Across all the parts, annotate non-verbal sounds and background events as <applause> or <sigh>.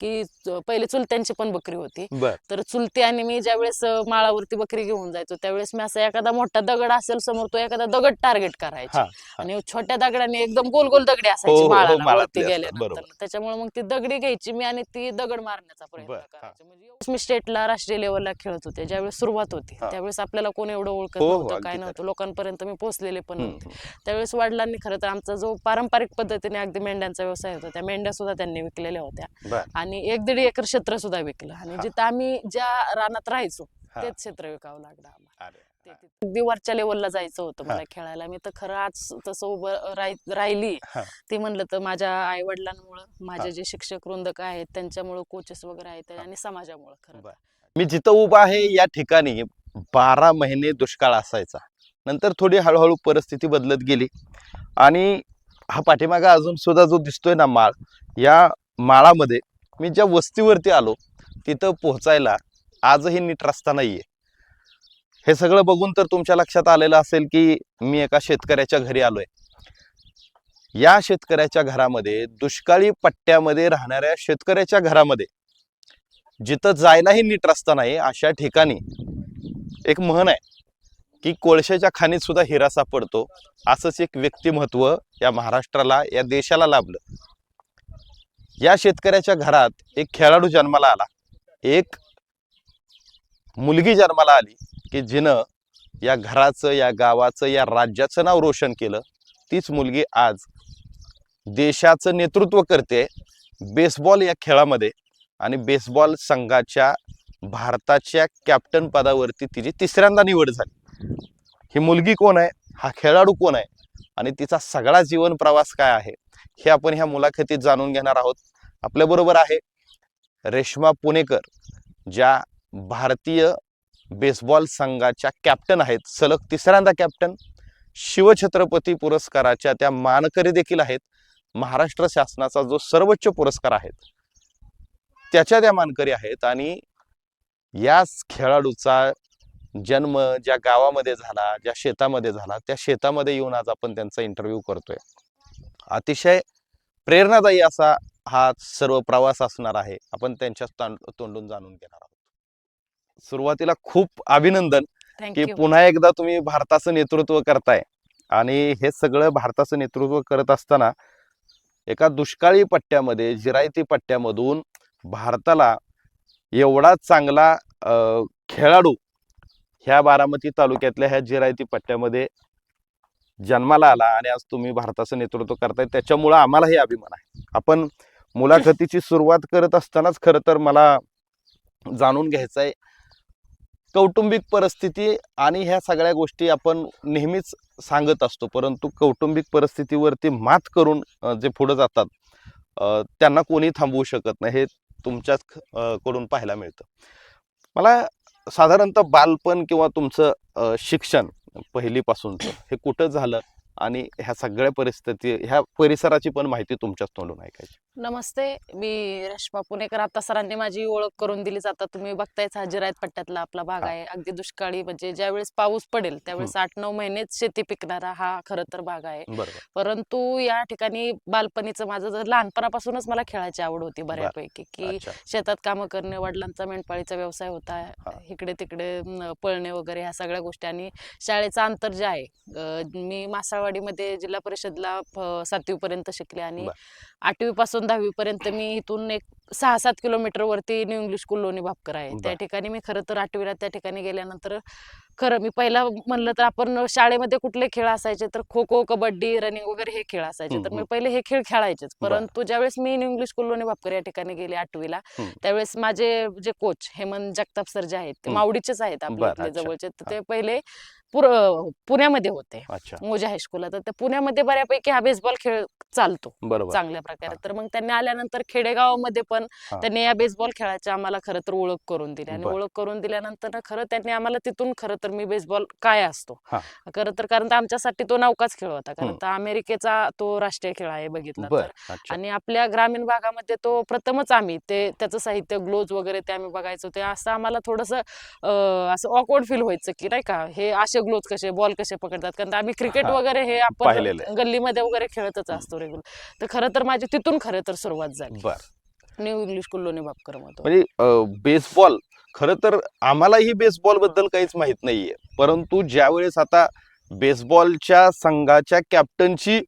की पहिले चुलत्यांची पण बकरी होती. तर चुलती आणि मी ज्यावेळेस अं, माळावरती बकरी घेऊन जायचो त्यावेळेस मी असा एखादा मोठा दगड असेल समोर तो एखादा दगड टार्गेट करायचे. हा, आणि छोट्या दगडाने एकदम गोल गोल दगडी हो, असायची हो, माळाला माळातली वरती असतात, गेल्यानंतर. त्याच्यामुळे मग ती दगडी घ्यायची मी आणि ती दगड मारण्याचा प्रयत्न हा. करायचे. म्हणजे मी स्टेटला राष्ट्रीय लेवलला खेळत होते ज्यावेळेस सुरुवात होती. हा. त्यावेळेस आपल्याला कोण एवढं ओळखत हो, हो, नव्हतं काय. नव्हतं लोकांपर्यंत मी पोहोचलेले पण नव्हते. त्यावेळेस वडिलांनी खरं तर आमचा जो पारंपरिक पद्धतीने अगदी मेंढ्यांचा व्यवसाय होता त्या मेंढ्या सुद्धा त्यांनी विकलेल्या होत्या. आणि एक दीड एकर क्षेत्र सुद्धा विकलं आणि. जिथं आम्ही ज्या रानात राहायचो. तेच क्षेत्र विकावं लागलं आम्हाला वरच्या लेवलला जायचं होतं. मला खेळायला मी तर खरं आज तसं उभं राह- राहिली. ती म्हणलं तर माझ्या आई वडिलांमुळं. माझे जे शिक्षक वृंदक आहेत त्यांच्यामुळं कोचेस वगैरे आहेत. आणि समाजामुळं खरं. मी जिथं उभा आहे या ठिकाणी बारा महिने दुष्काळ असायचा नंतर थोडी हळूहळू परिस्थिती बदलत गेली आणि हा पाठीमागा अजून सुद्धा जो दिसतोय ना माळ या माळामध्ये मी ज्या वस्तीवरती आलो तिथं पोहोचायला आजही नीट रस्ता नाहीये. हे सगळं बघून तर तुमच्या लक्षात आलेलं असेल की मी एका शेतकऱ्याच्या घरी आलोय. या शेतकऱ्याच्या घरामध्ये दुष्काळी पट्ट्यामध्ये राहणाऱ्या शेतकऱ्याच्या घरामध्ये जिथं जायलाही नीट रस्ता नाही अशा ठिकाणी एक म्हण आहे की कोळशाच्या खाणीत सुद्धा हिरा सापडतो असंच एक व्यक्तिमत्व या महाराष्ट्राला या देशाला लाभलं. या शेतकऱ्याच्या घरात एक खेळाडू जन्माला आला. एक मुलगी जन्माला आली की जिनं या घराचं या गावाचं या राज्याचं नाव रोशन केलं. तीच मुलगी आज देशाचं नेतृत्व करते बेसबॉल या खेळामध्ये आणि बेसबॉल संघाच्या भारताच्या कॅप्टन पदावरती तिची तिसऱ्यांदा निवड झाली. ही मुलगी कोण आहे? हा खेळाडू कोण आहे? आणि तिचा सगळा जीवन प्रवास काय आहे? हे आपण ह्या मुलाखतीत जाणून घेणार आहोत. आपल्याबरोबर आहे रेश्मा पुणेकर ज्या भारतीय बेसबॉल संघाच्या कॅप्टन आहेत. सलग तिसऱ्यांदा कॅप्टन शिवछत्रपती पुरस्काराच्या त्या मानकरी देखील आहेत. महाराष्ट्र शासनाचा जो सर्वोच्च पुरस्कार आहे. त्याच्या त्या मानकरी आहेत आणि याच खेळाडूचा जन्म ज्या गावामध्ये झाला ज्या शेतामध्ये झाला त्या शेतामध्ये येऊन आज आपण त्यांचा इंटरव्ह्यू करतोय. अतिशय प्रेरणादायी असा हा सर्व प्रवास असणार आहे. आपण त्यांच्या तोंडून जाणून घेणार आहोत. सुरुवातीला खूप अभिनंदन की पुन्हा एकदा तुम्ही भारताचं नेतृत्व करताय. आणि हे सगळं भारताचं नेतृत्व करत असताना एका दुष्काळी पट्ट्यामध्ये जिरायती पट्ट्यामधून भारताला एवढा चांगला खेळाडू ह्या बारामती तालुक्यातल्या ह्या जिरायती पट्ट्यामध्ये जन्माला आला आणि आज तुम्ही भारताचं नेतृत्व करताय त्याच्यामुळं आम्हालाही अभिमान आहे. आपण मुलाखतीची सुरुवात करत असतानाच खरं तर मला जाणून घ्यायचं आहे कौटुंबिक परिस्थिती आणि ह्या सगळ्या गोष्टी आपण नेहमीच सांगत असतो परंतु कौटुंबिक परिस्थितीवरती मात करून जे पुढे जातात त्यांना कोणी थांबवू शकत नाही हे तुमच्याच कडून पाहायला मिळतं. मला साधारणतः बालपण किंवा तुमचं शिक्षण पहिलीपासूनचं. हे कुठं झालं? आणि ह्या सगळ्या परिस्थिती ह्या परिसराची पण माहिती तुमच्याच तोंडून ऐकायची. नमस्ते मी रेश्मा पुणेकर. आता सरांनी माझी ओळख करून दिलीच आता तुम्ही बघतायच जिरायत पट्ट्यातला. आपला भाग. आहे. अगदी दुष्काळी म्हणजे ज्यावेळेस पाऊस पडेल त्यावेळेस आठ नऊ महिनेच शेती पिकणारा हा खरं तर भाग आहे. परंतु या ठिकाणी बालपणीचं माझं जर लहानपणापासूनच मला खेळायची आवड होती बऱ्यापैकी की शेतात कामं करणे वडिलांचा मेंढपाळीचा व्यवसाय होता. इकडे तिकडे पळणे वगैरे ह्या सगळ्या गोष्टी. आणि शाळेचं अंतर जे आहे मी मासाळवाडीमध्ये जिल्हा परिषदला सातवी पर्यंत शिकले आणि. आठवी पासून दहावी पर्यंत मी इथून एक सहा सात किलोमीटर वरती न्यू इंग्लिश स्कूल लोणी भापकर आहे त्या. ठिकाणी मी खरं तर आठवीला त्या ठिकाणी गेल्यानंतर खरं मी पहिला म्हणलं तर आपण शाळेमध्ये कुठले खेळ असायचे तर खो खो कबड्डी रनिंग वगैरे हे खेळ असायचे तर मी. पहिले हे खेळ खेळायचेच. परंतु ज्यावेळेस मी न्यू इंग्लिश स्कूल लोणी भापकर या ठिकाणी गेले आठवीला. त्यावेळेस माझे जे कोच हेमंत जगताप सर जे आहेत ते. मावडीचेच आहेत आपल्या. जवळचे तर ते पहिले पुण्यामध्ये होते. मोजा हायस्कूलला तर पुण्यामध्ये बऱ्यापैकी हा बेसबॉल खेळ चालतो. चांगल्या प्रकारे. तर मग त्यांनी आल्यानंतर खेडेगावामध्ये पण. त्यांनी या बेसबॉल खेळाची आम्हाला खरं तर ओळख करून दिली. आणि. ओळख करून दिल्यानंतर खरं त्यांनी आम्हाला तिथून खरं तर मी बेसबॉल काय असतो. खरं तर कारण आमच्यासाठी तो नौकाच खेळ होता. कारण अमेरिकेचा तो राष्ट्रीय खेळ आहे बघितला तर. आणि आपल्या ग्रामीण भागामध्ये तो प्रथमच आम्ही. ते त्याचं साहित्य ग्लोज वगैरे ते आम्ही बघायचो. ते असं आम्हाला थोडंसं असं ऑकवर्ड फील व्हायचं की नाही का? हे असे ग्लोज कसे बॉल कसे पकडतात? कारण आम्ही क्रिकेट. वगैरे हे आपण. गल्लीमध्ये वगैरे खेळतच असतो रेग्युलर तर खरं तर माझी तिथून खरं तर सुरुवात झाली. बर. न्यू इंग्लिश कुल्लोनी मधून म्हणजे बेसबॉल खरं तर आम्हालाही बेसबॉलबद्दल काहीच माहीत नाहीये. परंतु ज्यावेळेस आता बेसबॉलच्या संघाच्या कॅप्टनची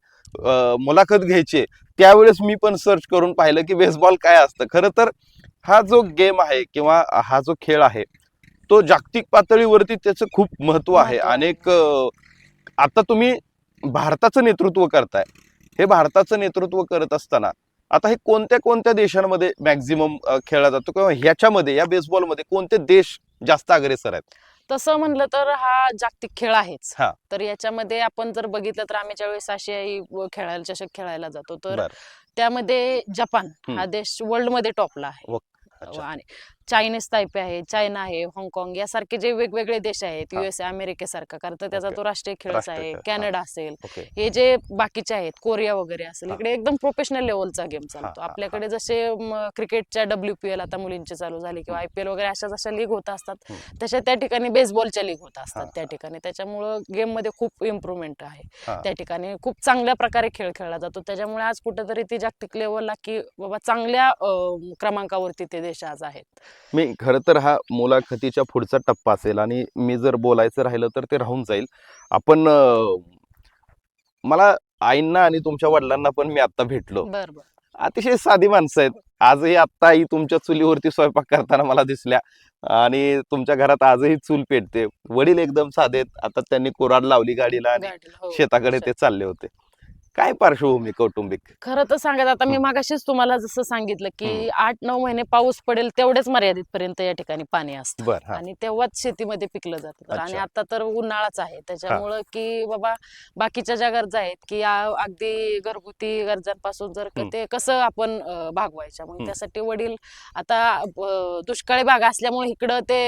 मुलाखत घ्यायची त्यावेळेस मी पण सर्च करून पाहिलं की बेसबॉल काय असतं. खरं तर हा जो गेम आहे किंवा हा जो खेळ आहे तो जागतिक पातळीवरती त्याचं खूप महत्त्व आहे. अनेक आता तुम्ही भारताचं नेतृत्व करताय हे भारताचं नेतृत्व करत असताना आता हे कोणत्या कोणत्या देशांमध्ये मॅक्झिमम खेळला जातो किंवा ह्याच्यामध्ये या बेसबॉलमध्ये कोणते देश जास्त अग्रेसर आहेत तसं म्हणलं तर हा जागतिक खेळ आहेच हा. तर याच्यामध्ये आपण जर बघितलं तर आम्ही ज्यावेळेस आशियाई खेळायला चषक खेळायला जातो तर त्यामध्ये जपान. हा देश वर्ल्डमध्ये टॉपला आहे. आणि चायनीज तायपे आहे चायना आहे हाँगकाँग यासारखे जे वेगवेगळे देश आहेत हा. युएसए अमेरिकेसारखा कारण तर त्याचा. तो राष्ट्रीय खेळच आहे. कॅनडा असेल हे जे बाकीचे आहेत कोरिया वगैरे असेल. इकडे एकदम प्रोफेशनल लेवलचा गेम चालतो. आपल्याकडे जसे क्रिकेटच्या डब्ल्यू पी एल आता मुलींची चालू झाली किंवा आय पी एल वगैरे अशा जशा लीग होत असतात. तशा त्या ठिकाणी बेसबॉलच्या लीग होत असतात त्या. ठिकाणी त्याच्यामुळं गेममध्ये खूप इम्प्रुव्हमेंट आहे. त्या ठिकाणी खूप चांगल्या प्रकारे खेळ खेळला जातो त्याच्यामुळे आज कुठेतरी ती जागतिक लेवलला की बाबा चांगल्या क्रमांकावरती ते देश आज आहेत मी खरं तर हा मुलाखतीच्या पुढचा टप्पा असेल आणि मी जर बोलायचं राहिलं तर ते राहून जाईल. आपण मला आईंना आणि तुमच्या वडिलांना पण मी आता भेटलो. बर बर अतिशय साधी माणसं आहेत. आजही आत्ता आई तुमच्या चुलीवरती स्वयंपाक करताना मला दिसल्या आणि तुमच्या घरात आजही चूल पेटते. वडील एकदम साधे आता त्यांनी कोराड लावली गाडीला आणि हो. शेताकडे ते चालले होते. काय पार्श्वभूमी कौटुंबिक खरं तर सांगायचं आता मी. मागाशीच तुम्हाला जसं सांगितलं की. आठ नऊ महिने पाऊस पडेल तेवढेच मर्यादित पर्यंत या ठिकाणी पाणी असतं बर हा आणि तेव्हाच शेतीमध्ये पिकलं जातं तर आणि अच्छा. आता तर उन्हाळाच आहे त्याच्यामुळं की बाबा बाकीच्या ज्या गरजा आहेत की या अगदी घरगुती गरजांपासून जर क-. ते कसं आपण अं, भागवायच्या मग. त्यासाठी वडील आता अं, दुष्काळी भाग असल्यामुळे इकडं ते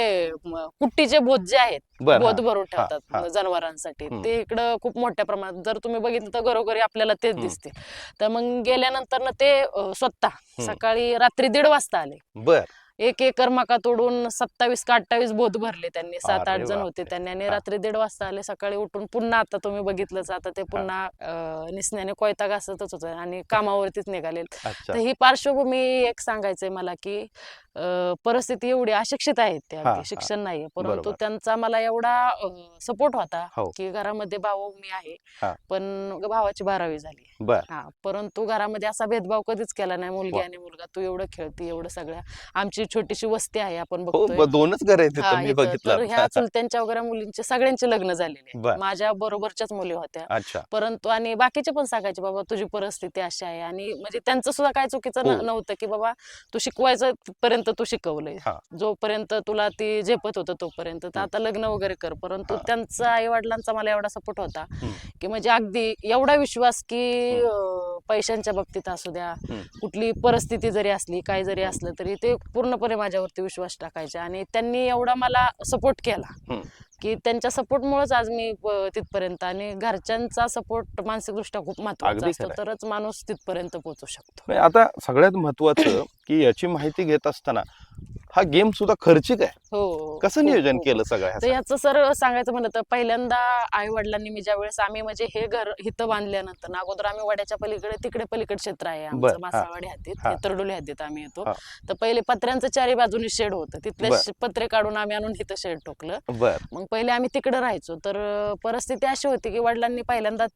म, कुट्टीचे बोध जे आहेत बर हा. बोध भरून हा. ठेवतात जनावरांसाठी. ते इकडं खूप मोठ्या प्रमाणात जर तुम्ही बघितलं तर घरोघरी आपल्याला तेच. दिसते तर मग गेल्यानंतर ना ते अं, स्वतः. सकाळी रात्री दीड वाजता आले बर एक एकर मका तोडून सत्तावीस का अठ्ठावीस बोध भरले त्यांनी सात आठ जण होते. त्यांनी आणि. रात्री दीड वाजता आले सकाळी उठून पुन्हा आता तुम्ही बघितलंच आता ते पुन्हा निसण्याने कोयता घासतच होतं आणि <laughs> कामावरतीच निघाले तर ही पार्श्वभूमी एक सांगायचंय मला की परिस्थिती एवढी अशिक्षित आहेत ते अगदी हा. शिक्षण नाहीये परंतु. त्यांचा मला एवढा सपोर्ट होता हो. की घरामध्ये भाऊ मी आहे. पण भावाची बारावी झाली हा परंतु घरामध्ये असा भेदभाव कधीच केला नाही मुलगी. आणि मुलगा तू एवढं खेळती एवढं सगळ्या आमची छोटीशी वस्ती आहे आपण हो बघतोय ब- दोनच घर आहेत. बघितलं ह्या चुलत्यांच्या वगैरे मुलींचे सगळ्यांचे लग्न झालेले. माझ्या बरोबरच्याच मुली होत्या परंतु आणि बाकीचे पण सांगायचे बाबा तुझी परिस्थिती अशी आहे आणि म्हणजे त्यांचं सुद्धा काय चुकीचं हो. नव्हतं की बाबा तू शिकवायचं पर्यंत तू शिकवलंय. जोपर्यंत तुला ती झेपत होतं तोपर्यंत तर आता लग्न वगैरे कर परंतु. त्यांचा आई वडिलांचा मला एवढा सपोर्ट होता. की म्हणजे अगदी एवढा विश्वास की पैशांच्या बाबतीत असू द्या. कुठली परिस्थिती जरी असली काय जरी असलं तरी ते पूर्णपणे माझ्यावरती विश्वास टाकायचे आणि त्यांनी एवढा मला सपोर्ट केला. की त्यांच्या सपोर्टमुळेच आज मी तिथपर्यंत आणि घरच्यांचा सपोर्ट मानसिकदृष्ट्या खूप महत्त्वाचा असतो. तरच माणूस तिथपर्यंत पोहोचू शकतो आता सगळ्यात महत्वाचं की याची माहिती घेत असताना हा गेम सुद्धा खर्चिक आहे हो कसं हो, नियोजन हो. केलं सगळं तर? याचं सर सांगायचं म्हणलं तर पहिल्यांदा आई वडिलांनी मी ज्या वेळेस आम्ही म्हणजे हे घर हिथं बांधल्यानंतर ना अगोदर आम्ही वड्याच्या पलीकडे तिकडे पलीकडे क्षेत्र आहे आमचं हा. मासाळवाडी हद्दीत हा. हे तरडोली आम्ही येतो. तर पहिले पत्र्यांचं चारी बाजूनी शेड होतं तिथले पत्रे काढून आम्ही आणून इथं शेड टोकलं मग पहिले आम्ही तिकडे राहायचो तर परिस्थिती अशी होती की वडिलांनी पहिल्यांदा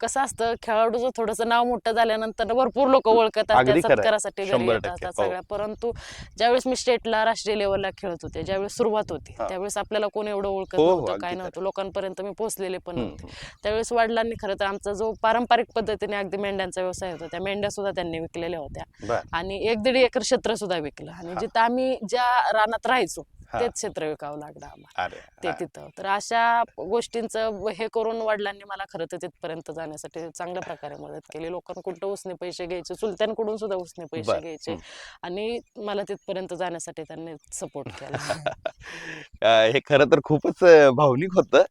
कसं असतं खेळाडूचं थोडंसं नाव मोठं झाल्यानंतर भरपूर लोक ओळखत अगदी असतात खरं आहे. सत्कारासाठी घरी शंभर येत टक्के, असतात हो. सगळ्या परंतु ज्यावेळेस मी स्टेटला राष्ट्रीय लेवलला खेळत होते ज्यावेळेस सुरुवात होती. त्यावेळेस आपल्याला कोण एवढं ओळखत हो, हो, नव्हतं काय. नव्हतं लोकांपर्यंत मी पोहोचलेले पण नव्हते त्यावेळेस वडिलांनी खरं तर आमचा जो पारंपरिक पद्धतीने अगदी मेंढ्यांचा व्यवसाय होता त्या मेंढ्या सुद्धा त्यांनी विकलेल्या होत्या आणि एक दीड एकर क्षेत्र सुद्धा विकलं आणि. जिथं आम्ही ज्या रानात राहायचो. तेच क्षेत्र विकावं लागलं आम्हाला ते. तिथं तर अशा गोष्टींचं हे करून वडिलांनी मला खरं तर तिथपर्यंत जाण्यासाठी चांगल्या प्रकारे मदत केली लोकांकडून उसने पैसे घ्यायचे चुलत्यांकडून सुद्धा उसने पैसे. घ्यायचे. आणि मला तिथपर्यंत जाण्यासाठी त्यांनी सपोर्ट केला <laughs> हे खरं तर खूपच भावनिक होतं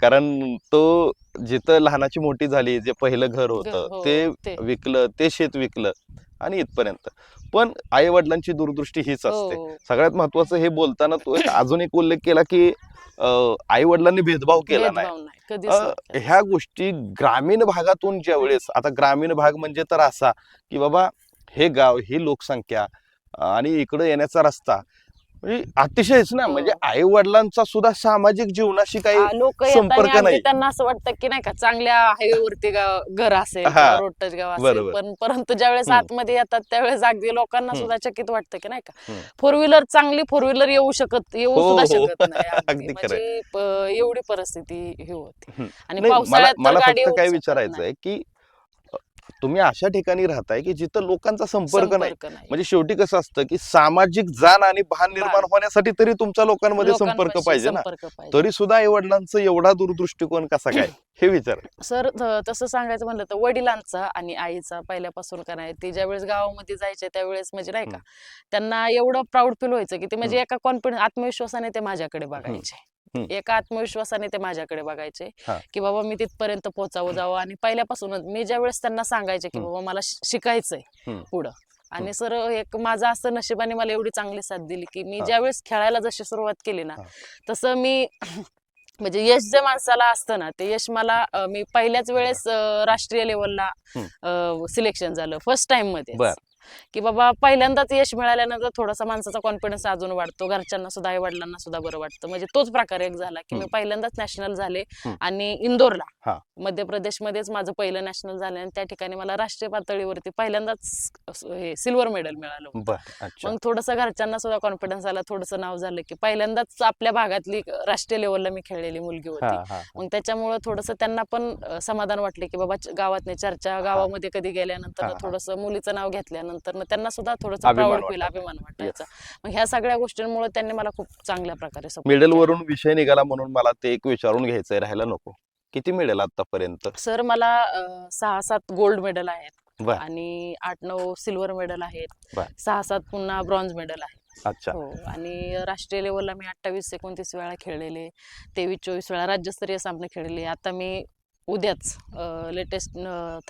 कारण तो जिथं लहानाची मोठी झाली जे पहिलं घर होतं हो, ते. विकलं ते शेत विकलं आणि इथपर्यंत. पण आई वडिलांची दूरदृष्टी हीच असते. हो सगळ्यात महत्वाचं हे बोलताना तो एक अजून एक उल्लेख केला की आई वडिलांनी भेदभाव केला नाही. ह्या गोष्टी ग्रामीण भागातून ज्या वेळेस आता ग्रामीण भाग म्हणजे तर असा की बाबा हे गाव ही लोकसंख्या आणि इकडे येण्याचा रस्ता म्हणजे अतिशयच ना हो. म्हणजे आई वडिलांचा सुद्धा सामाजिक जीवनाशी काही लोक संपर्क नाही. त्यांना असं वाटतं की नाही का चांगल्या हायवेवरती घर असेल रोड टच गाव असेल. पण परंतु ज्यावेळेस. आतमध्ये येतात त्यावेळेस अगदी लोकांना. सुद्धा चकित वाटतं की नाही का. फोर व्हीलर चांगली फोर व्हीलर येऊ शकत येऊ हो, सुद्धा हो. शकत नाही <laughs> अगदी. आहे. म्हणजे एवढी परिस्थिती हे होती. आणि मला पावसाळ्यात फक्त काय शकत विचारायचं. आहे की तुम्ही अशा ठिकाणी राहताय की जिथं लोकांचा संपर्क नाही. म्हणजे शेवटी कसं असतं की सामाजिक जाण आणि भान निर्माण. होण्यासाठी तरी तुमच्या लोकांमध्ये संपर्क पाहिजे ना. तरी सुद्धा आई वडिलांचं एवढा दूरदृष्टिकोन कसा काय? हे विचार. <clears throat> सर तसं सांगायचं म्हणलं तर वडिलांचा आणि आईचा पहिल्यापासून का नाही ते ज्यावेळेस गावामध्ये जायचे त्यावेळेस म्हणजे नाही का त्यांना एवढं प्राऊड फील व्हायचं की ते म्हणजे एका कॉन्फिडन्स आत्मविश्वासाने ते माझ्याकडे बघायचे. एका आत्मविश्वासाने ते माझ्याकडे बघायचे. की बाबा मी तिथपर्यंत पोहोचावं जावं आणि पहिल्यापासूनच मी ज्यावेळेस त्यांना सांगायचे की. बाबा मला शिकायचंय. पुढं आणि सर एक माझं असं नशिबाने मला एवढी चांगली साथ दिली की मी. ज्यावेळेस खेळायला जशी सुरुवात केली ना. तसं मी <clears throat> म्हणजे यश जे माणसाला असतं ना ते यश मला मी पहिल्याच वेळेस राष्ट्रीय लेवलला सिलेक्शन झालं फर्स्ट टाइममध्ये. की बाबा पहिल्यांदाच यश मिळाल्यानंतर थोडासा माणसाचा कॉन्फिडन्स अजून वाढतो घरच्यांना सुद्धा आई वडिलांना सुद्धा बरं वाटतं म्हणजे तोच प्रकार एक झाला की मी. पहिल्यांदाच नॅशनल झाले. आणि इंदोरला. मध्य प्रदेशमध्येच माझं पहिलं नॅशनल झालं आणि त्या ठिकाणी मला राष्ट्रीय पातळीवरती पहिल्यांदाच हे सिल्वर मेडल मिळालं मग थोडंसं घरच्यांना सुद्धा कॉन्फिडन्स आला थोडंसं नाव झालं की पहिल्यांदाच आपल्या भागातली राष्ट्रीय लेवलला मी खेळलेली मुलगी होती मग त्याच्यामुळं थोडंसं त्यांना पण समाधान वाटले की बाबा च- गावातने चर्चा गावामध्ये कधी गेल्यानंतर. थोडंसं मुलीचं नाव घेतल्यानंतर त्यांना सुद्धा थोडंसं अभिमान प्राऊड फील. अभिमान वाटायचा. मग ह्या सगळ्या गोष्टींमुळे त्यांनी मला खूप चांगल्या प्रकारे support मेडल केला. वरून विषय निघाला म्हणून मला ते एक विचारून घ्यायचंय राहायला नको. किती मिळेल आतापर्यंत? सर मला अं, सहा सात गोल्ड मेडल आहेत बर. आणि आठ नऊ सिल्वर मेडल आहेत. बर. सहा सात पुन्हा ब्रॉन्झ मेडल आहेत. अच्छा. हो आणि राष्ट्रीय लेवलला मी अठ्ठावीस एकोणतीस वेळा खेळलेले तेवीस चोवीस वेळा राज्यस्तरीय सामने खेळले आता मी उद्याच लेटेस्ट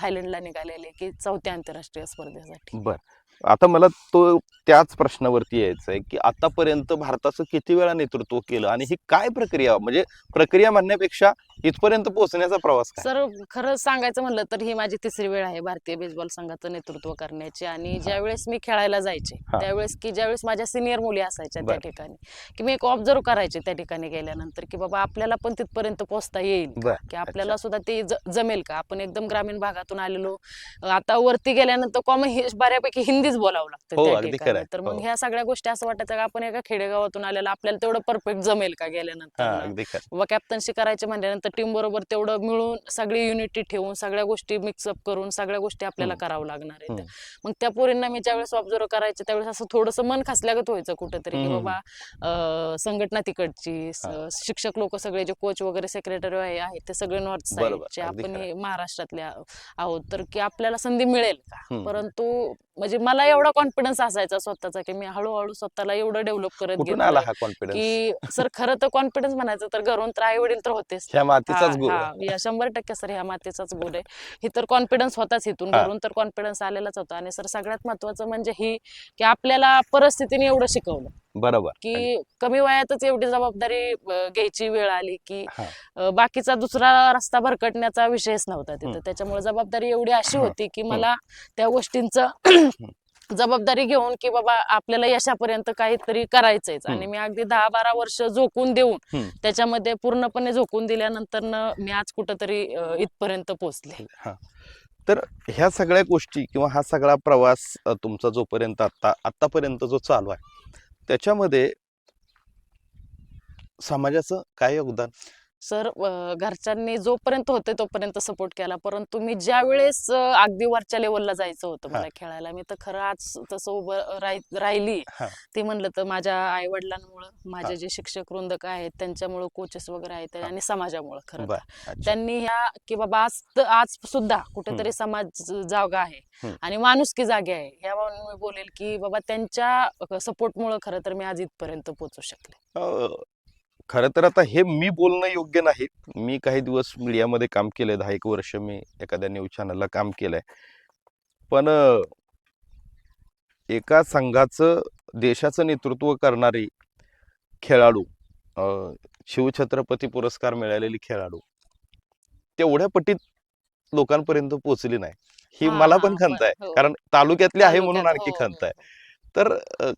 थायलंडला निघालेले की चौथ्या आंतरराष्ट्रीय स्पर्धेसाठी. बर. आता मला तो त्याच प्रश्नावरती यायचं आहे की आतापर्यंत भारताचं किती वेळा नेतृत्व केलं आणि ही काय प्रक्रिया म्हणजे प्रक्रिया म्हणण्यापेक्षा इथपर्यंत पोहोचण्याचा प्रवास काय सर खरं सांगायचं म्हणलं तर ही माझी तिसरी वेळ आहे भारतीय बेसबॉल संघाचं नेतृत्व करण्याची आणि ज्यावेळेस मी खेळायला जायचे. त्यावेळेस की ज्यावेळेस माझ्या सिनियर मुली असायच्या त्या. ठिकाणी की मी एक ऑब्झर्व करायचे त्या ठिकाणी गेल्यानंतर की बाबा आपल्याला पण तिथपर्यंत पोहोचता येईल का? आपल्याला सुद्धा ते जमेल का आपण एकदम ग्रामीण भागातून आलेलो आता वरती गेल्यानंतर कॉमन बऱ्यापैकी हिंदीच बोलावं लागतं हो, त्या ठिकाणी. तर मग हो. ह्या सगळ्या गोष्टी असं वाटायचं का आपण एका खेडेगावातून आलेला आपल्याला तेवढं परफेक्ट जमेल का गेल्यानंतर व कॅप्टन्सी करायची म्हणल्यानंतर टीम बरोबर तेवढं मिळून सगळी युनिटी ठेवून सगळ्या गोष्टी मिक्सअप करून सगळ्या गोष्टी आपल्याला. करावं लागणार आहेत. मग त्या पोरींना मी ज्यावेळेस ऑब्झर्व करायचे त्यावेळेस असं थोडंसं मन खसल्यागत व्हायचं कुठंतरी की. बाबा संघटना तिकडची. शिक्षक लोक सगळे जे कोच वगैरे सेक्रेटरी आहेत ते सगळे नॉर्थ साईडचे आपण खरं. हे महाराष्ट्रातले आहोत तर की आपल्याला संधी मिळेल का. परंतु म्हणजे मला एवढा कॉन्फिडन्स असायचा स्वतःचा की मी हळूहळू स्वतःला एवढं डेव्हलप करत गेलो की सर खरं तर कॉन्फिडन्स म्हणायचं तर घरून तर आई वडील तर होतेच मातीचाच गुण हा, या शंभर टक्के सर ह्या मातेचाच गुण आहे. ही तर कॉन्फिडन्स होताच इथून. घरून तर कॉन्फिडन्स आलेलाच होता. आणि सर सगळ्यात महत्वाचं म्हणजे ही की आपल्याला परिस्थितीने एवढं शिकवलं. बरोबर. की कमी वयातच एवढी जबाबदारी घ्यायची वेळ आली की बाकीचा दुसरा रस्ता भरकटण्याचा विषयच नव्हता तिथं. त्याच्यामुळे जबाबदारी एवढी अशी. होती की मला त्या गोष्टींचं जबाबदारी घेऊन की बाबा आपल्याला यशापर्यंत काहीतरी करायचंयच आणि. मी अगदी दहा बारा वर्ष झोकून देऊन. त्याच्यामध्ये पूर्णपणे झोकून दिल्यानंतर मी आज कुठंतरी इथपर्यंत पोहोचले तर ह्या सगळ्या गोष्टी किंवा हा सगळा प्रवास तुमचा जोपर्यंत आता आतापर्यंत जो चालू आहे त्याच्यामध्ये समाजाचं काय योगदान सर घरच्यांनी जोपर्यंत होते तोपर्यंत सपोर्ट केला परंतु मी ज्या वेळेस अगदी वरच्या लेवलला जायचं होतं मला हा. खेळायला मी तर खरं आज तसं उभं राह- राहिली हा. ते म्हणलं तर माझ्या आई वडिलांमुळं माझे हा. जे शिक्षक वृंदक आहेत त्यांच्यामुळं कोचेस वगैरे आहेत हा. आणि समाजामुळं खरं तर. त्यांनी ह्या की बाबा आज आज सुद्धा कुठेतरी समाज जागा आहे. आणि माणुसकी जागे आहे ह्या मी बोलेल की बाबा त्यांच्या सपोर्टमुळं खरं तर मी आज इथपर्यंत पोहोचू शकले अ, खरं तर आता हे मी बोलणं योग्य नाही. मी काही दिवस मीडियामध्ये काम केलंय दहा एक वर्ष मी एखाद्या न्यूज चॅनलला काम केलंय. पण एका संघाचं देशाचं नेतृत्व करणारी खेळाडू अ, शिवछत्रपती पुरस्कार मिळालेली खेळाडू तेवढ्या पटीत लोकांपर्यंत पोहोचली नाही. ही मला पण खंत आहे. हो. कारण तालुक्यातली आहे म्हणून आणखी हो, खंत हो, आहे. तर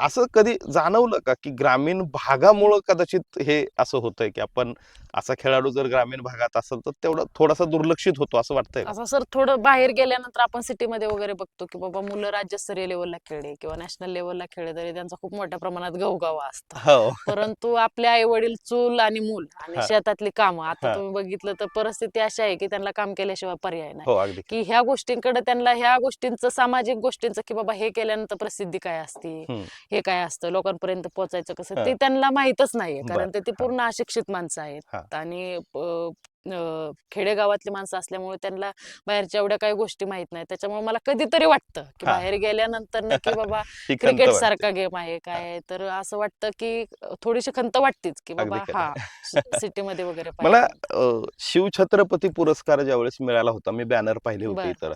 असं कधी जाणवलं का की ग्रामीण भागामुळं कदाचित हे असं होतंय की आपण असा खेळाडू जर ग्रामीण भागात असेल तर तेवढा थोडासा दुर्लक्षित होतो असं वाटतंय? असं सर थोडं बाहेर गेल्यानंतर आपण सिटीमध्ये वगैरे बघतो की बाबा मुलं राज्यस्तरीय लेवलला खेळले किंवा नॅशनल लेवलला खेळले तरी त्यांचा खूप मोठ्या प्रमाणात गवगावा असतो हो परंतु आपले आई वडील चूल आणि मूल आणि. शेतातली कामं आता. तुम्ही बघितलं तर परिस्थिती अशी आहे की त्यांना काम केल्याशिवाय पर्याय नाही हो की ह्या गोष्टींकडे त्यांना ह्या गोष्टींचं सामाजिक गोष्टींचं की बाबा हे केल्यानंतर प्रसिद्धी काय असते. हे काय असतं लोकांपर्यंत पोहोचायचं कसं. ते त्यांना माहीतच नाहीये. कारण ते. पूर्ण अशिक्षित माणसं आहेत. आणि खेडेगावातली माणसं असल्यामुळे त्यांना बाहेरच्या एवढ्या काही गोष्टी माहीत नाही त्याच्यामुळे मला कधीतरी वाटतं की. बाहेर गेल्यानंतर <laughs> नक्की बाबा क्रिकेट. सारखा गेम आहे काय तर असं वाटतं की थोडीशी खंत वाटतेच की बाबा हा <laughs> सिटीमध्ये वगैरे मला शिवछत्रपती पुरस्कार ज्यावेळेस मिळाला होता मी बॅनर पाहिले होते. इतर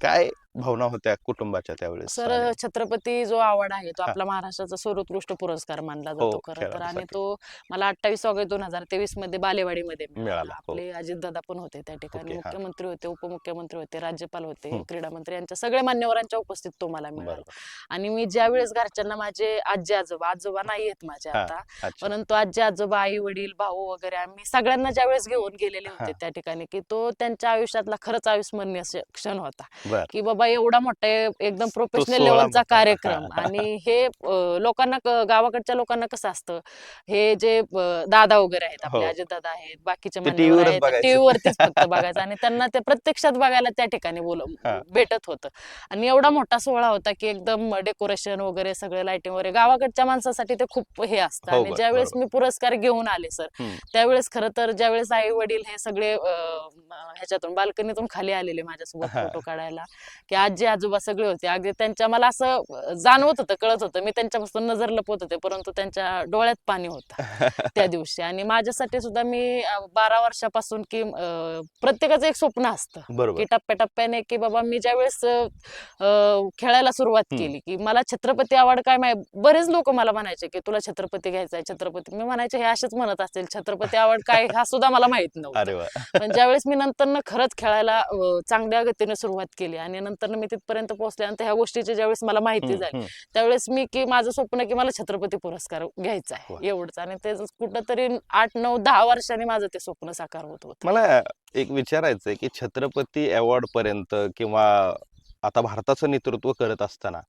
काय भावना होत्या कुटुंबाच्या त्यावेळेस सर छत्रपती जो अवॉर्ड आहे तो. आपला महाराष्ट्राचा सर्वोत्कृष्ट पुरस्कार मानला हो, जातो खरं तर आणि. तो मला अठ्ठावीस ऑगस्ट दोन हजार तेवीसमध्ये बालेवाडीमध्ये मिळाला, हो. आपले अजितदादा पण होते त्या ठिकाणी. मुख्यमंत्री होते उपमुख्यमंत्री होते राज्यपाल होते. क्रीडा मंत्री यांच्या सगळ्या मान्यवरांच्या उपस्थित तो मला मिळाला. आणि मी ज्या वेळेस घरच्यांना माझे आजी आजोबा आजोबा नाही आहेत माझे हा. आता. परंतु आजी आजोबा आई वडील भाऊ वगैरे आम्ही सगळ्यांना ज्या वेळेस घेऊन गेलेले होते. त्या ठिकाणी की तो त्यांच्या आयुष्यातला खरंच अविस्मरणीय क्षण होता की बाबा एवढा मोठा एकदम प्रोफेशनल लेवलचा. कार्यक्रम हा. <laughs> आणि हे लोकांना गावाकडच्या लोकांना कसं असतं हे जे दादा वगैरे आहेत आपले हो. अजित दादा आहेत बाकीचे ते TV वरच बघायचे. टीव्ही वरतीच फक्त <laughs> बघायचं आणि त्यांना ते प्रत्यक्षात बघायला त्या ठिकाणी बोल हा. भेटत होतं आणि एवढा मोठा सोहळा होता की एकदम डेकोरेशन वगैरे सगळे लाइटिंग वगैरे गावाकडच्या माणसासाठी ते खूप हे असतं हो, आणि ज्यावेळेस. मी पुरस्कार घेऊन आले सर. त्यावेळेस खरं तर ज्यावेळेस आई वडील हे सगळे ह्याच्यातून बाल्कनीतून खाली आलेले माझ्यासोबत हा. फोटो काढायला की आजी आजोबा सगळे होते. अगदी त्यांच्या मला असं जाणवत होतं कळत होतं. मी त्यांच्यापासून नजर लपवत होते परंतु त्यांच्या डोळ्यात पाणी होतं त्या <laughs> दिवशी. आणि माझ्यासाठी सुद्धा मी बारा वर्षापासून की प्रत्येकाचं एक स्वप्न असतं की टप्प्याटप्प्याने की बाबा मी ज्यावेळेस अं, अं, खेळायला सुरुवात. केली की मला छत्रपती अवॉर्ड काय माहिती बरेच लोक मला म्हणायचे की तुला छत्रपती घ्यायचा आहे छत्रपती. मी म्हणायचे हे असेच म्हणत असतील छत्रपती अवॉर्ड काय <laughs> हा सुद्धा मला माहीत नव्हता. पण ज्यावेळेस मी नंतर खरंच खेळायला चांगल्या गतीने सुरुवात केली आणि नंतर मी तिथपर्यंत पोहोचल्यानंतर ह्या गोष्टीची ज्यावेळेस मला माहिती झाली. त्यावेळेस मी की माझं स्वप्न की मला छत्रपती पुरस्कार घ्यायचा. आहे एवढंच आणि ते कुठंतरी आठ नऊ दहा वर्षांनी माझं ते स्वप्न साकार होत होतं मला एक विचारायचं आहे की छत्रपती अवॉर्ड पर्यंत किंवा आता भारताचं नेतृत्व करत असताना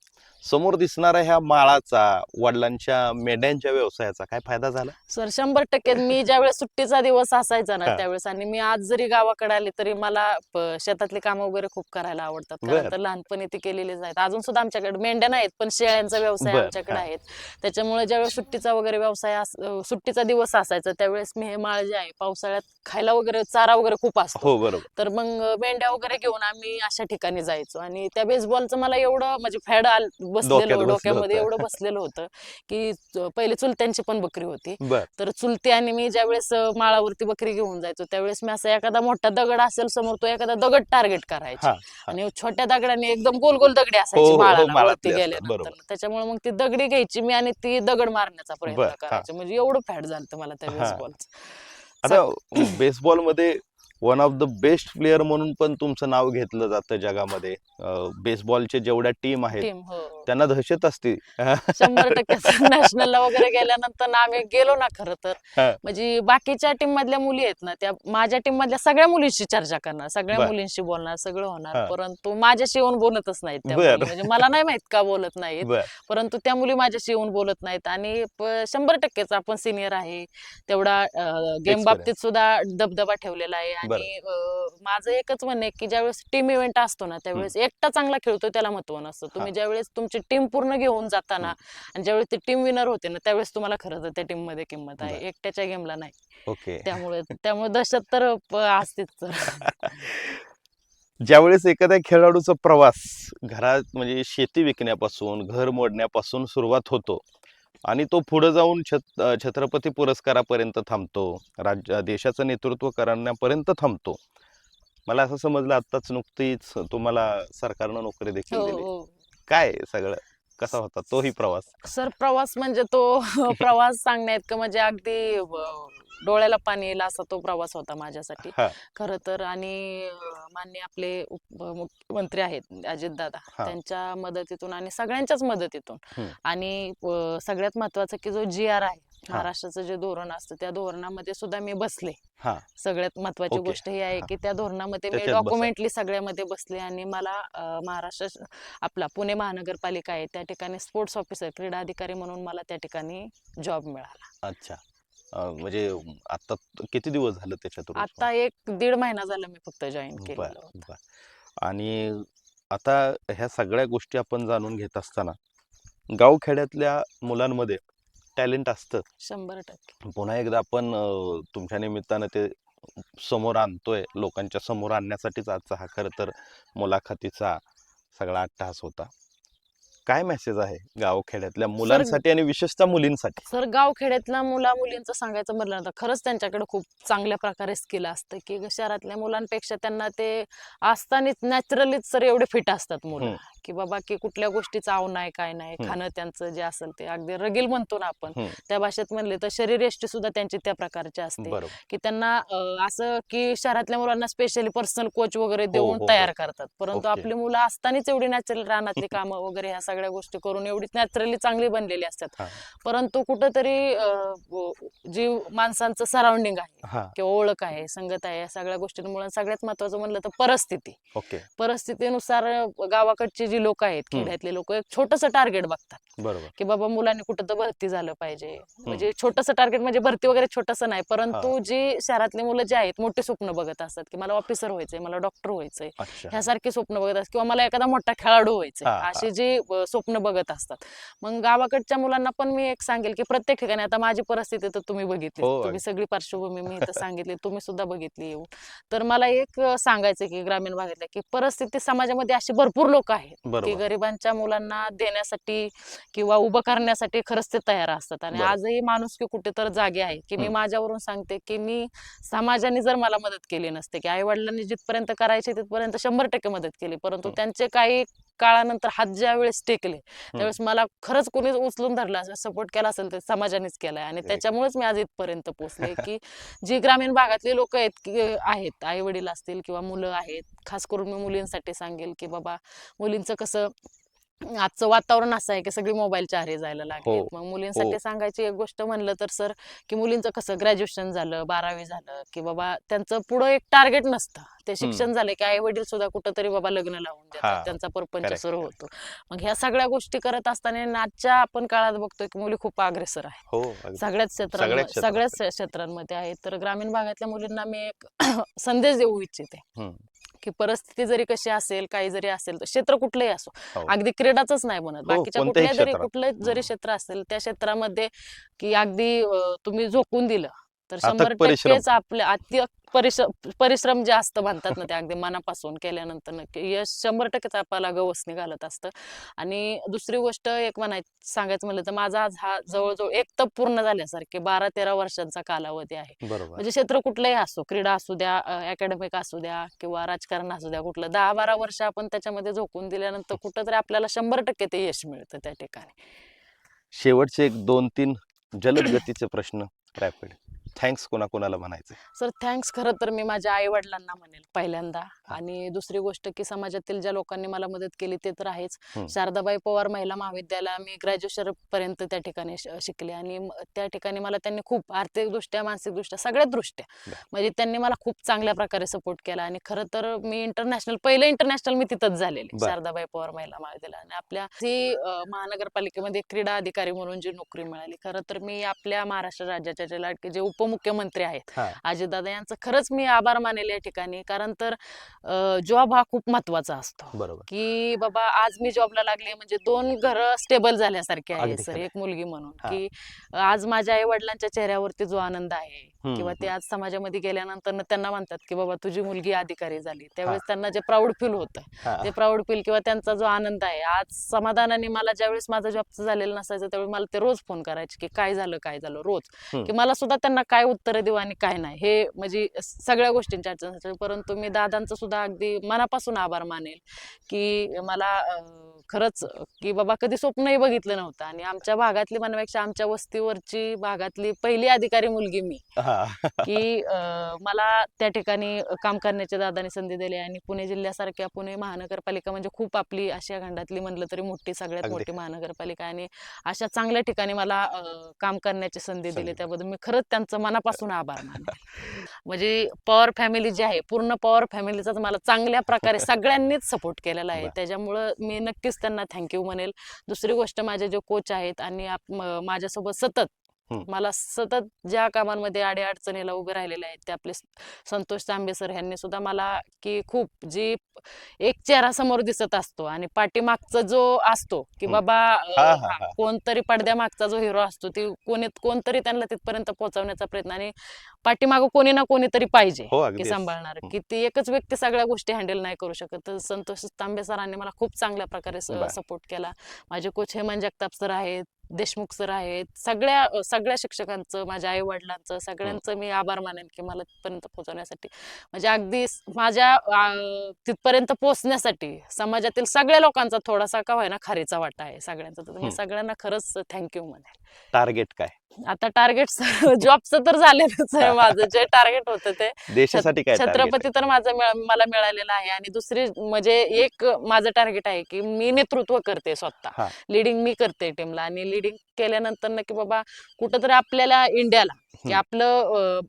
समोर दिसणाऱ्या ह्या माळाचा वडिलांच्या मेंढ्यांच्या व्यवसायाचा काय फायदा झाला? सर शंभर टक्के. मी ज्यावेळेस सुट्टीचा दिवस असायचा ना हा. त्यावेळेस आणि मी आज जरी गावाकडे आले तरी मला प- शेतातली कामं वगैरे खूप करायला आवडतात. बर. कारण तर लहानपणी ती केलेलीच आहेत अजून सुद्धा आमच्याकडे मेंढ्या नाहीत पण शेळ्यांचा व्यवसाय बर, आमच्याकडे हा. आहेत. त्याच्यामुळे ज्यावेळेस सुट्टीचा वगैरे व्यवसाय अस- अं, सुट्टीचा दिवस असायचा त्यावेळेस मी हे माळ जे आहे पावसाळ्यात खायला वगैरे चारा वगैरे खूप असतो. हो बरोबर. तर मग मेंढ्या वगैरे घेऊन आम्ही अशा ठिकाणी जायचो आणि त्या बेसबॉलचं मला एवढं म्हणजे फॅड आल बसलेलं बसलं डोक्यामध्ये. एवढं बसलेलं होतं की पहिले चुलत्यांची पण बकरी होती. तर चुलती आणि मी ज्यावेळेस अं, माळावरती बकरी घेऊन जायचो त्यावेळेस मी असं एखादा मोठा दगड असेल समोर तो एखादा दगड टार्गेट करायचे. आणि छोट्या दगडाने एकदम गोल गोल दगडी हो, असायची हो, माळाला माळातली वरती असतात, गेल्यानंतर. त्याच्यामुळे मग ती दगडी घ्यायची मी आणि ती दगड मारण्याचा प्रयत्न. करायचे. म्हणजे एवढं फॅट झालं मला त्या. बेसबॉलचं आता बेसबॉलमध्ये one of the best player म्हणून पण तुमचं नाव घेतलं जातं जगामध्ये. बेसबॉलचे जेवढ्या टीम आहेत हो. त्यांना दहशत असते शंभर टक्के <laughs> नॅशनलला वगैरे गेल्यानंतर ना आम्ही गेलो ना खरं तर. म्हणजे बाकीच्या टीम मधल्या मुली आहेत ना त्या माझ्या टीम मधल्या सगळ्या मुलींशी चर्चा करणार सगळ्या. मुलींशी बोलणार सगळं. होणार परंतु माझ्याशी येऊन बोलतच नाहीत त्या. म्हणजे मला नाही माहीत का बोलत नाहीत परंतु त्या मुली माझ्याशी येऊन बोलत नाहीत आणि शंभर टक्केच आपण सिनियर आहे तेवढा गेम. बाबतीत सुद्धा दबदबा ठेवलेला आहे आणि माझं एकच म्हणणं आहे की ज्यावेळेस टीम इव्हेंट असतो ना त्यावेळेस एकटा चांगला खेळतो त्याला महत्त्व नसतं तुम्ही. ज्यावेळेस तुमची टीम पूर्ण घेऊन जाताना. आणि ज्यावेळेस ती टीम विनर होते ना त्यावेळेस तुम्हाला खरं तर त्या टीममध्ये किंमत आहे. एकट्याच्या गेमला नाही. ओके. त्यामुळे त्यामुळे दहशत तर असतेच <laughs> ज्यावेळेस एखाद्या खेळाडूचा प्रवास घरात म्हणजे शेती विकण्यापासून घर मोडण्यापासून सुरुवात होतो आणि तो पुढे जाऊन छत छत्रपती पुरस्कारापर्यंत थांबतो राज्य देशाचं नेतृत्व करण्यापर्यंत थांबतो. मला असं समजलं आत्ताच नुकतीच तुम्हाला सरकारनं नोकरी देखील हो दिली. हो. काय सगळं कसा होता तोही प्रवास सर प्रवास म्हणजे तो <laughs> प्रवास सांगण्यात का म्हणजे अगदी डोळ्याला पाणी येईल असा तो प्रवास होता माझ्यासाठी. खरं तर आणि अं, माननीय आपले उप- मुख्यमंत्री आहेत अजितदादा. त्यांच्या मदतीतून आणि सगळ्यांच्याच मदतीतून. आणि सगळ्यात महत्वाचं की जो जी आर आहे. महाराष्ट्राचं जे धोरण असतं त्या धोरणामध्ये सुद्धा मी बसले हा सगळ्यात महत्वाची ओके. गोष्ट ही आहे. की त्या धोरणामध्ये मी त्याच्यात बसा. डॉक्युमेंटली सगळ्यामध्ये बसले आणि मला अं, महाराष्ट्र आपला पुणे महानगरपालिका आहे त्या ठिकाणी स्पोर्ट्स ऑफिसर क्रीडा अधिकारी म्हणून मला त्या ठिकाणी जॉब मिळाला अच्छा अं, म्हणजे आता किती दिवस झालं त्याच्यात आता एक दीड महिना झाला मी फक्त जॉईन बर केलेलं होतं. बर आणि आता ह्या सगळ्या गोष्टी आपण जाणून घेत असताना गावखेड्यातल्या मुलांमध्ये टॅलेंट असतं शंभर टक्के. पुन्हा एकदा आपण तुमच्या निमित्तानं ते समोर आणतोय लोकांच्या समोर आणण्यासाठीच आजचा हा खरं तर मुलाखतीचा सगळा अट्टहास होता. काय मेसेज आहे गावखेड्यातल्या मुलांसाठी आणि विशेषतः मुलींसाठी सर गाव खेड्यातल्या मुला मुलींचं सांगायचं म्हटलं तर खरंच त्यांच्याकडे खूप चांगल्या प्रकारे स्किल असतं की शहरातल्या मुलांपेक्षा त्यांना ते असतानाच नॅचरलीच सर एवढे फिट असतात मुलं. की बाबा की कुठल्या गोष्टीचं आव नाही काय नाही. खाणं त्यांचं जे असेल ते अगदी रगील म्हणतो ना आपण. त्या भाषेत म्हणले तर शरीरयष्टी सुद्धा त्यांची त्या प्रकारची असते की त्यांना असं की शहरातल्या मुलांना स्पेशली पर्सनल कोच वगैरे देऊन हो, हो. तयार करतात परंतु. आपली मुलं असतानाच एवढी नॅचरल रानातली <laughs> कामं वगैरे ह्या सगळ्या गोष्टी करून एवढी नॅचरली चांगली बनलेली असतात. परंतु कुठंतरी जी माणसांचं सराउंडिंग आहे किंवा ओळख आहे संगत आहे या सगळ्या गोष्टींमुळे सगळ्यात महत्वाचं म्हणलं तर परिस्थिती. परिस्थितीनुसार गावाकडची जी लोक आहेत. खेड्यातले लोक एक छोटस टार्गेट बघतात. की बाबा मुलांनी कुठं तर भरती झालं पाहिजे. म्हणजे छोटस टार्गेट म्हणजे भरती वगैरे छोटस नाही परंतु जी शहरातली मुलं जे आहेत मोठी स्वप्न बघत असतात की मला ऑफिसर व्हायचंय मला डॉक्टर व्हायचंय ह्यासारखी स्वप्न बघत असतात किंवा मला एखादा मोठा खेळाडू व्हायचंय. अशी जी स्वप्न बघत असतात मग गावाकडच्या मुलांना पण मी एक सांगेल की प्रत्येक ठिकाणी आता माझी परिस्थिती तर तुम्ही बघितली हो, तुम्ही. सगळी पार्श्वभूमी मी इथं <laughs> सांगितली तुम्ही सुद्धा बघितली येऊन तर मला एक सांगायचं की ग्रामीण भागातल्या की परिस्थिती समाजामध्ये अशी भरपूर लोक आहेत की गरिबांच्या मुलांना देण्यासाठी किंवा उभं करण्यासाठी खरंच ते तयार असतात आणि. आजही माणूस की कुठे तर जागे आहे की मी. माझ्यावरून सांगते की मी समाजाने जर मला मदत केली नसते की आई वडिलांनी जिथपर्यंत करायचे तिथपर्यंत शंभर टक्के मदत केली परंतु. त्यांचे काही काळानंतर हात ज्या वेळेस टेकले त्यावेळेस मला खरंच कोणी उचलून धरला असेल सपोर्ट केला असेल तर समाजानेच केलाय आणि. त्याच्यामुळेच मी आज इथपर्यंत पोहोचले की जी ग्रामीण भागातली लोक आहेत की आहेत आई वडील असतील किंवा मुलं आहेत खास करून मी मुलींसाठी सांगेल की बाबा मुलींचं कसं आजचं वातावरण असं आहे की सगळी मोबाईलच्या आहारी जायला लागले हो, मग मुलींसाठी सांगायची एक गोष्ट म्हणलं तर सर की मुलींचं कसं ग्रॅज्युएशन झालं बारावी झालं की बाबा त्यांचं पुढं एक टार्गेट नसतं. ते शिक्षण झालं की आई वडील सुद्धा कुठंतरी बाबा लग्न लावून हा, देतात त्यांचा परपंच correct, सुरू होतो. मग ह्या सगळ्या गोष्टी करत असताना आजच्या आपण काळात बघतोय की मुली खूप अग्रेसर आहे हो अगदी. सगळ्याच क्षेत्रांमध्ये. क्षेत्रात. सगळ्याच क्षेत्रांमध्ये आहेत. तर ग्रामीण भागातल्या मुलींना मी एक <clears throat> संदेश देऊ इच्छिते. हम्म. की परिस्थिती जरी कशी असेल काही जरी असेल तर क्षेत्र कुठलंही असो हो. अगदी क्रीडाच नाही बनत बाकीच्या कोणत्याही कुठल्या जरी. कुठलं जरी. क्षेत्र असेल त्या क्षेत्रामध्ये की अगदी तुम्ही झोकून दिलं तर शंभर. टक्केच आपल्या अति परिश्रम परिश्रम जे असतं म्हणतात ना ते अगदी मनापासून केल्यानंतर नक्की. यश शंभर टक्केच आपल्याला गवसनी घालत असतं. आणि दुसरी गोष्ट एक म्हणायचं सांगायचं म्हणलं तर माझा आज हा जवळजवळ एक तप पूर्ण झाल्यासारखे बारा तेरा वर्षांचा कालावधी आहे. म्हणजे क्षेत्र कुठलंही असो क्रीडा असू द्या अकॅडमिक असू द्या किंवा राजकारण असू द्या कुठलं दहा बारा वर्ष आपण त्याच्यामध्ये झोकून दिल्यानंतर कुठंतरी आपल्याला शंभर टक्के ते यश मिळतं त्या ठिकाणी. शेवटचे एक दोन तीन जलद गतीचे प्रश्न रॅपिड थँक्स कोणाकोणाला म्हणायचे सर थँक्स खरं तर मी माझ्या आई वडिलांना म्हणेल पहिल्यांदा आणि दुसरी गोष्ट की समाजातील ज्या लोकांनी मला मदत केली ते तर आहेच. शारदाबाई पवार महिला महाविद्यालय मी ग्रॅज्युएशन पर्यंत त्या ठिकाणी शिकले आणि त्या ठिकाणी मला त्यांनी खूप आर्थिकदृष्ट्या मानसिकदृष्ट्या सगळ्याच दृष्ट्या. म्हणजे त्यांनी मला खूप चांगल्या प्रकारे सपोर्ट केला आणि खरं तर मी इंटरनॅशनल पहिलं इंटरनॅशनल मी तिथंच झालेली. शारदाबाई पवार महिला महाविद्यालय आणि आपल्या जी अं, महानगरपालिकेमध्ये क्रीडा अधिकारी म्हणून जी नोकरी मिळाली खरं तर मी आपल्या महाराष्ट्र राज्याचे जे जे उपमुख्यमंत्री आहेत हा अजितदादा यांचं खरंच मी आभार मानेल या ठिकाणी कारण तर जॉब हा खूप महत्त्वाचा असतो बरोबर की बाबा आज मी जॉबला लागले म्हणजे दोन घर स्टेबल झाल्यासारखे आहे अगदी सर खरं. एक मुलगी म्हणून हा. की आज माझ्या आई वडिलांच्या चेहऱ्यावरती जो आनंद आहे हम्म, किंवा ते हम्म. आज समाजामध्ये गेल्यानंतर न त्यांना म्हणतात की बाबा तुझी मुलगी अधिकारी झाली त्यावेळेस त्यांना जे प्राऊड फील होतं हा. ते प्राऊड फील किंवा त्यांचा जो आनंद आहे आज समाधानाने मला ज्यावेळेस माझं जॉबचं झालेलं नसायचं त्यावेळेस मला ते रोज फोन करायचे की काय झालं काय झालं रोज हम्म. की मला सुद्धा त्यांना काय काय उत्तर देऊ आणि काय नाही. हे म्हणजे सगळ्या गोष्टींची अडचण परंतु मी दादांचं सुद्धा अगदी मनापासून आभार मानेल की मला खरंच की बाबा कधी स्वप्नही बघितलं नव्हतं आणि आमच्या भागातली म्हणण्यापेक्षा आमच्या वस्तीवरची भागातली पहिली अधिकारी मुलगी मी. की मला त्या ठिकाणी काम करण्याची दादाने संधी दिली आणि पुणे जिल्ह्यासारख्या पुणे महानगरपालिका म्हणजे खूप आपली आशिया खंडातली म्हणलं तरी मोठी सगळ्यात. मोठी महानगरपालिका आणि अशा चांगल्या ठिकाणी मला काम करण्याची संधी दिली. त्याबद्दल मी खरंच त्यांचं मनापासून आभार मानते म्हणजे पॉवर फॅमिली जी आहे पूर्ण पॉवर फॅमिलीचाच मला चांगल्या प्रकारे सगळ्यांनीच सपोर्ट केलेला आहे. त्याच्यामुळं मी नक्कीच त्यांना थँक्यू म्हणेल दुसरी गोष्ट माझे जे कोच आहेत आणि माझ्यासोबत सतत. मला सतत ज्या कामांमध्ये आडे अडचणीला उभे राहिलेले आहेत ते आपले संतोष तांबे सर यांनी सुद्धा मला की खूप जी एक चेहरा समोर दिसत असतो आणि पाठीमागचा जो असतो की. बाबा. कोणतरी पडद्यामागचा जो हिरो असतो ती कोणी कोणतरी त्यांना तिथपर्यंत पोहोचवण्याचा प्रयत्न आणि पाठीमागं कोणी ना कोणीतरी पाहिजे हो की सांभाळणार. की ती एकच व्यक्ती सगळ्या गोष्टी हँडल नाही करू शकत तर संतोष तांबे सरांनी मला खूप चांगल्या प्रकारे. सपोर्ट केला माझे कोच हेमंत जगताप सर आहेत देशमुख सर आहेत. सगळ्या सगळ्या शिक्षकांचं माझ्या आई वडिलांचं सगळ्यांचं मी आभार मानेन की मला तिथपर्यंत पोहोचवण्यासाठी. म्हणजे अगदी माझ्या तिथपर्यंत पोहोचण्यासाठी समाजातील सगळ्या लोकांचा थोडासा का व्हायना खारीचा वाटा आहे सगळ्यांचा. तर मी हम्म. सगळ्यांना खरंच थँक्यू म्हणेल टार्गेट काय? आता टार्गेट जॉबचं <laughs> तर झालेलंच आहे माझं. जे टार्गेट होतं ते. देशासाठी काय? छत्रपती तर माझं मला मिळालेलं आहे. आणि दुसरी म्हणजे एक माझं टार्गेट आहे की मी नेतृत्व करते. स्वतः. लिडिंग मी करते टीमला आणि लिडिंग केल्यानंतर नक्की बाबा कुठंतरी आपल्याला इंडियाला की. आपलं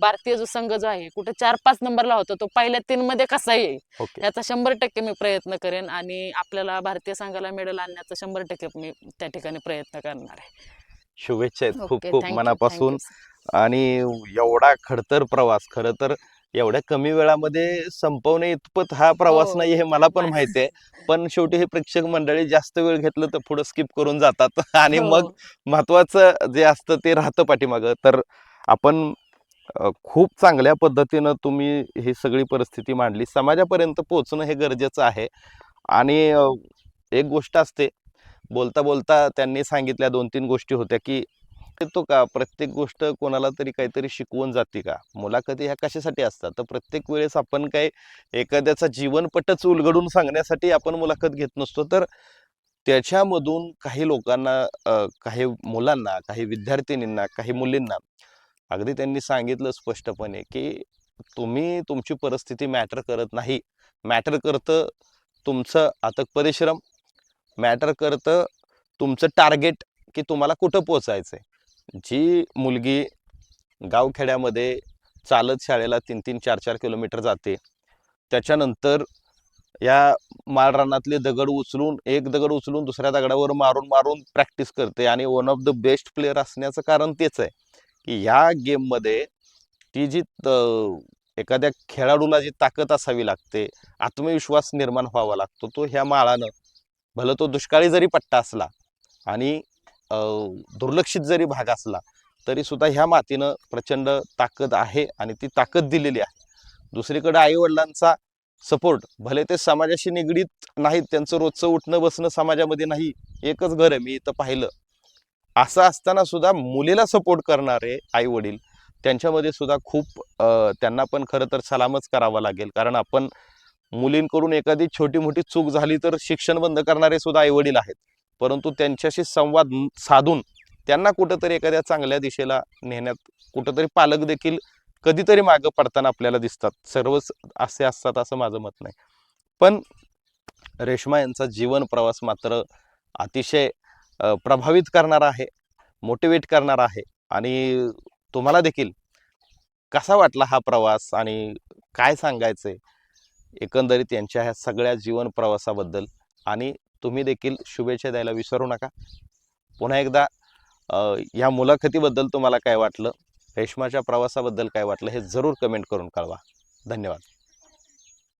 भारतीय जो संघ जो आहे कुठे चार पाच नंबरला होता तो पहिल्या तीन मध्ये कसा येईल? याचा शंभर टक्के मी प्रयत्न करेन. आणि आपल्याला भारतीय संघाला मेडल आणण्याचा शंभर टक्के मी त्या ठिकाणी प्रयत्न करणार आहे. शुभेच्छा आहेत. खूप खूप मनापासून. आणि एवढा खडतर प्रवास खरं तर एवढ्या कमी वेळामध्ये संपवणे इतपत हा प्रवास हो, नाही हे मला पण. माहिती आहे. <laughs> पण शेवटी हे प्रेक्षक मंडळी जास्त वेळ घेतलं तर पुढे स्किप करून जातात. <laughs> आणि मग महत्वाचं जे असतं ते राहतं पाठीमागं. तर आपण खूप चांगल्या पद्धतीनं तुम्ही ही सगळी परिस्थिती मांडली. समाजापर्यंत पोहोचणं हे गरजेचं आहे. आणि एक गोष्ट असते बोलता बोलता त्यांनी सांगितल्या दोन तीन गोष्टी होत्या की येतो का? प्रत्येक गोष्ट कोणाला तरी काहीतरी शिकवून जाते का? मुलाखती ह्या कशासाठी असतात? तर प्रत्येक वेळेस आपण काय एखाद्याचा जीवनपटच उलगडून सांगण्यासाठी आपण मुलाखत घेत नसतो. तर त्याच्यामधून काही लोकांना काही मुलांना काही विद्यार्थिनींना काही मुलींना अगदी त्यांनी सांगितलं स्पष्टपणे की तुम्ही तुमची परिस्थिती मॅटर करत नाही. मॅटर करतं तुमचं अथक परिश्रम मॅटर करतं तुमचं टार्गेट की तुम्हाला कुठं पोचायचं आहे जी मुलगी गावखेड्यामध्ये चालत शाळेला तीन तीन चार चार किलोमीटर जाते त्याच्यानंतर या माळरानातले दगड उचलून एक दगड उचलून दुसऱ्या दगडावर मारून मारून प्रॅक्टिस करते आणि one of the best player असण्याचं कारण तेच आहे की ह्या गेममध्ये ती जी त- एखाद्या खेळाडूला जी ताकद असावी लागते आत्मविश्वास निर्माण व्हावा लागतो तो ह्या माळानं भलं तो दुष्काळी जरी पट्टा असला आणि अं, दुर्लक्षित जरी भाग असला तरी सुद्धा ह्या मातीनं प्रचंड ताकद आहे आणि ती ताकद दिलेली आहे. दुसरीकडे आईवडिलांचा सपोर्ट भले ते समाजाशी निगडीत नाहीत त्यांचं रोजचं उठणं बसणं समाजामध्ये नाही एकच घर आहे मी इथं पाहिलं. असं असताना सुद्धा मुलीला सपोर्ट करणारे आई वडील त्यांच्यामध्ये सुद्धा खूप त्यांना पण खरं तर सलामच करावा लागेल. कारण आपण मुलींकडून एखादी छोटी मोठी चूक झाली तर शिक्षण बंद करणारे सुद्धा आईवडील आहेत. परंतु त्यांच्याशी संवाद साधून त्यांना कुठंतरी एखाद्या चांगल्या दिशेला नेण्यात कुठंतरी पालक देखील कधीतरी मागं पडताना आपल्याला दिसतात. सर्वच असे असतात असं माझं मत नाही. पण रेश्मा यांचा जीवन प्रवास मात्र अतिशय प्रभावित करणारा आहे मोटिवेट करणारा आहे. आणि तुम्हाला देखील कसा वाटला हा प्रवास आणि काय सांगायचंय? एकंदरीत यांच्या ह्या सगळ्या जीवन प्रवासाबद्दल. आणि तुम्ही देखील शुभेच्छा द्यायला विसरू नका. पुन्हा एकदा ह्या या मुलाखतीबद्दल तुम्हाला काय वाटलं? रेश्माच्या प्रवासाबद्दल काय वाटलं? हे जरूर कमेंट करून कळवा. धन्यवाद.